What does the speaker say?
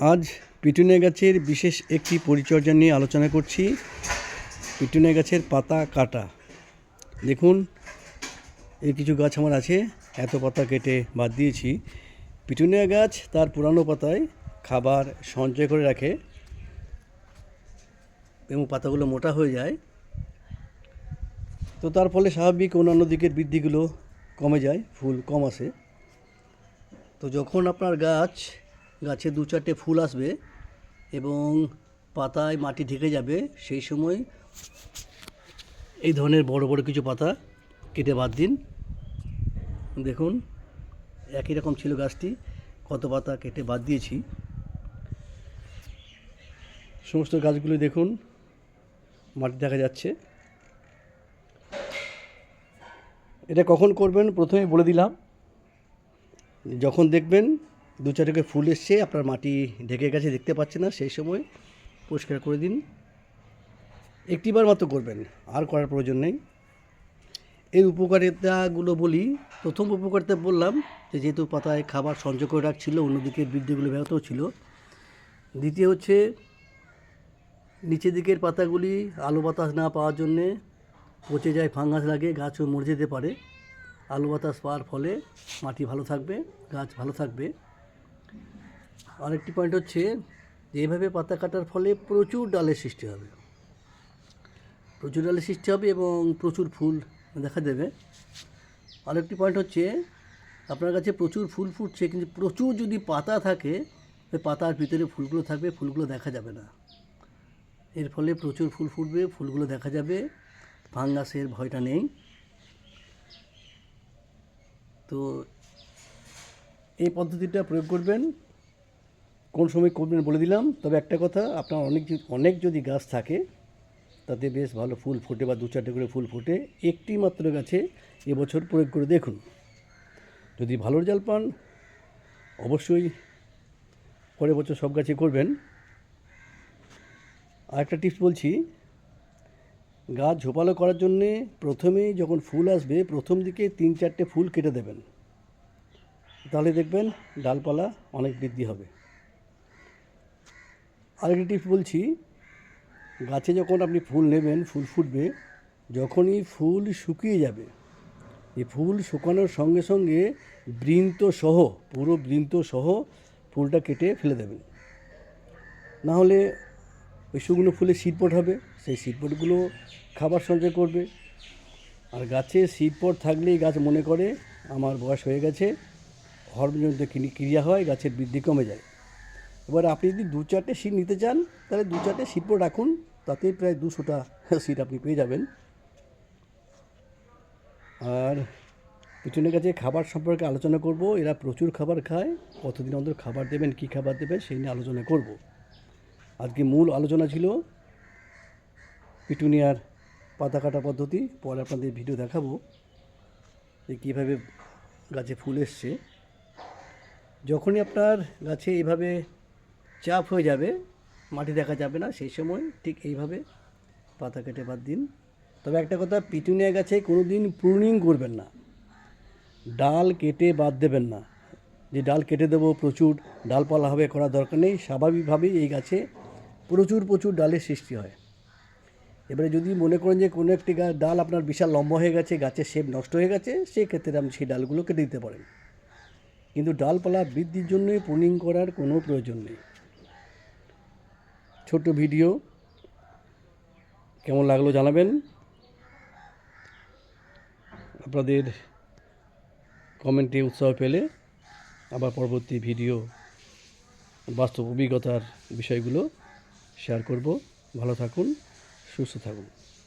আজ পিটুনিয়া গাছের বিশেষ একটি পরিচর্যা নিয়ে আলোচনা করছি। পিটুনিয়া গাছের পাতা কাটা। দেখুন এই কিছু গাছ আমার আছে, এত পাতা কেটে বাদ দিয়েছি। পিটুনিয়া গাছ তার পুরানো পাতায় খাবার সঞ্চয় করে রাখে এবং পাতাগুলো মোটা হয়ে যায়। তো তার ফলে স্বাভাবিক অন্যান্য দিকের বৃদ্ধিগুলো কমে যায়, ফুল কম আসে। তো যখন আপনার গাছ গাছে দু চারটে ফুল আসবে এবং পাতায় মাটি ঢেকে যাবে, সেই সময় এই ধরনের বড় বড় কিছু পাতা কেটে বাদ দিন। দেখুন, একই রকম ছিল গাছটি, কত পাতা কেটে বাদ দিয়েছি। সমস্ত গাছগুলো দেখুন, মাটি দেখা যাচ্ছে। এটা কখন করবেন? প্রথমে বলে দিলাম। যখন দেখবেন দু চারটে ফুল এসছে, আপনার মাটি ঢেকে গেছে, দেখতে পাচ্ছে না, সেই সময় পরিষ্কার করে দিন। একটিবার মাত্র করবেন, আর করার প্রয়োজন নেই। এর উপকারিতাগুলো বলি, প্রথম উপকারিতা বললাম যে যেহেতু পাতায় খাবার সঞ্চয় করে রাখছিল, অন্যদিকে বৃদ্ধিগুলো ব্যাহত ছিল। দ্বিতীয় হচ্ছে নিচের দিকের পাতাগুলি আলো বাতাস না পাওয়ার জন্যে পচে যায়, ফাঙ্গাস লাগে, গাছও মরে যেতে পারে। আলো বাতাস পাওয়ার ফলে মাটি ভালো থাকবে, গাছ ভালো থাকবে। আরেকটি পয়েন্ট হচ্ছে যে এভাবে পাতা কাটার ফলে প্রচুর ডালের সৃষ্টি হবে। প্রচুর ডালের সৃষ্টি হবে এবং প্রচুর ফুল দেখা দেবে। আরেকটি পয়েন্ট হচ্ছে, আপনার কাছে প্রচুর ফুল ফুটছে, কিন্তু প্রচুর যদি পাতা থাকে পাতার ভিতরে ফুলগুলো থাকবে, ফুলগুলো দেখা যাবে না। এর ফলে প্রচুর ফুল ফুটবে, ফুলগুলো দেখা যাবে, ফাঙ্গাসের ভয়টা নেই। তো এই পদ্ধতিটা প্রয়োগ করবেন। কোন সময় করবেন বলে দিলাম, তবে একটা কথা, আপনার অনেক অনেক যদি গাছ থাকে, তাতে বেশ ভালো ফুল ফোটে বা দু চারটে করে ফুল ফোটে, একটি মাত্র গাছে এবছর প্রয়োগ করে দেখুন। যদি ভালো রেজাল্ট পান, অবশ্যই পরের বছর সব গাছে করবেন। আর একটা টিপস বলছি, গাছ ঝোপালো করার জন্যে প্রথমেই যখন ফুল আসবে, প্রথম দিকে তিন চারটে ফুল কেটে দেবেন। তাহলে দেখবেন ডালপালা অনেক বৃদ্ধি হবে। আরেকটি টিপস বলছি, গাছে যখন আপনি ফুল নেবেন, ফুল ফুটবে, যখনই ফুল শুকিয়ে যাবে, এই ফুল শুকানোর সঙ্গে সঙ্গে বৃন্ত সহ পুরো বৃন্ত সহ ফুলটা কেটে ফেলে দেবেন। না হলে ওই শুকনো ফুলে শিটপট হবে, সেই শিটপটগুলো খাবার সঞ্চয় করবে। আর গাছে শিটপট থাকলেই গাছ মনে করে, আমার বয়স হয়ে গেছে হরমোনজনিত ক্রি- ক্রিয়া হয়, গাছের বৃদ্ধি কমে যায়। এবার আপনি যদি দু চারটে সিট নিতে চান, তাহলে দু চারটে শিটপট রাখুন তাতেই প্রায় দুশোটা সিট আপনি পেয়ে যাবেন। আর পিছনের কাছে খাবার সম্পর্কে আলোচনা করব, এরা প্রচুর খাবার খায়, কতদিন অন্তর খাবার দেবেন, কী খাবার দেবেন, সেই নিয়ে আলোচনা করব। আজকে মূল আলোচনা ছিল পিটুনিয়ার পাতা কাটা পদ্ধতি, পরে আপনাদের ভিডিও দেখাবো যে কীভাবে গাছে ফুল এসছে। যখনই আপনার গাছে এইভাবে চাপ হয়ে যাবে, মাটি দেখা যাবে না সেই সময়, ঠিক এইভাবে পাতা কেটে বাদ দিন। তবে একটা কথা, পিটুনিয়া গাছে কোনো দিন প্রুনিং করবেন না। ডাল কেটে বাদ দেবেন না। যে ডাল কেটে দেবো প্রচুর, ডালপালা হবে করার দরকার নেই। স্বাভাবিকভাবেই এই গাছে প্রচুর প্রচুর ডালের সৃষ্টি হয়। এবারে যদি মনে করেন যে কোনো একটি গা- ডাল আপনার বিশাল লম্বা হয়ে গেছে, গাছের শেপ নষ্ট হয়ে গেছে সেই ক্ষেত্রে আপনি সেই ডালগুলো কেটে দিতে পারেন। কিন্তু ডালপালা বৃদ্ধির জন্য প্রুনিং করার কোনো প্রয়োজন নেই। ছোট ভিডিও। কেমন লাগল জানাবেন? আপনাদের কমেন্টে উৎসাহ পেলে আবার পরবর্তী ভিডিও, বাস্তব অভিজ্ঞতার বিষয়গুলো শেয়ার করব। ভালো থাকুন, সুস্থ থাকুন।